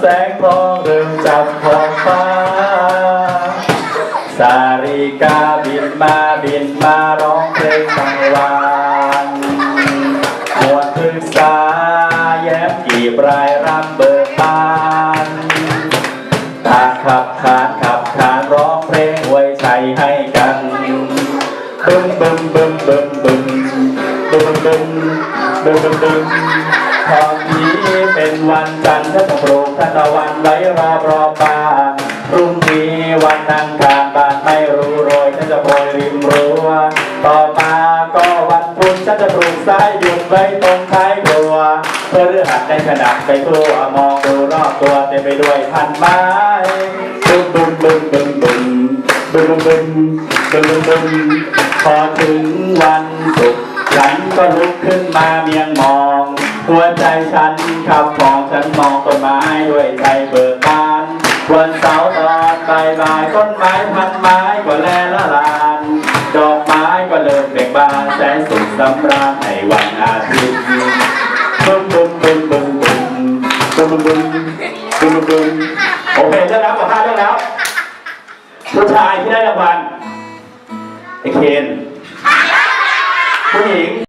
แสงทองเริ่มจับท้องฟ้า สาริกาบินมาบินมาร้องเพลงกลางวันมวลพฤกษาแย้มกีบรายรำเบิกบานตาขับขานขับขานร้องเพลงไว้ชัยให้กันบึมบึมบึมบึมบึมบึมบึมบึมบึม บึมตอนนี้เป็นวันจันทร์ถ้าต้องปลูกทานตะวันไว้รอบรอบบ้านพรุ่งนี้วันอังคารบ้านไม่รู้โรยฉันจะโปรยริมรั้วต่อมาก็วันพุธฉันจะปลูกสายหยุดไว้ตรงท้ายครัว เพื่อฤหัสได้ขนับไปทั่วมองดูรอบตัวเต็มไปด้วยพันไม้บึ้มบึ้มบึ้มบึ้มบึ้มบึ้มบึ้มบึ้มบึ้มบึ้มพอถึงวันศุกร์ฉันก็ลุกขึ้นมาเมียงมอง หัวใจฉันขับของฉันมองต้นไม้ด้วยใจเบิกบาน วันเสาร์ตอนบ่ายบ่ายต้นไม้พันไม้ก็แลละลาน ดอกไม้ก็เริ่มเบ่งบานแสนสุขสำราญในวันอาทิตย์บึ้มบึ้มบึ้มบึ้มบึ้มบึ้มบึ้มบึ้มบึ้มบึ้มโอเคเรื่องแล้วกับห้าเรื่องแล้วผู้ชายที่ได้รางวัลไอเคนผู้หญิง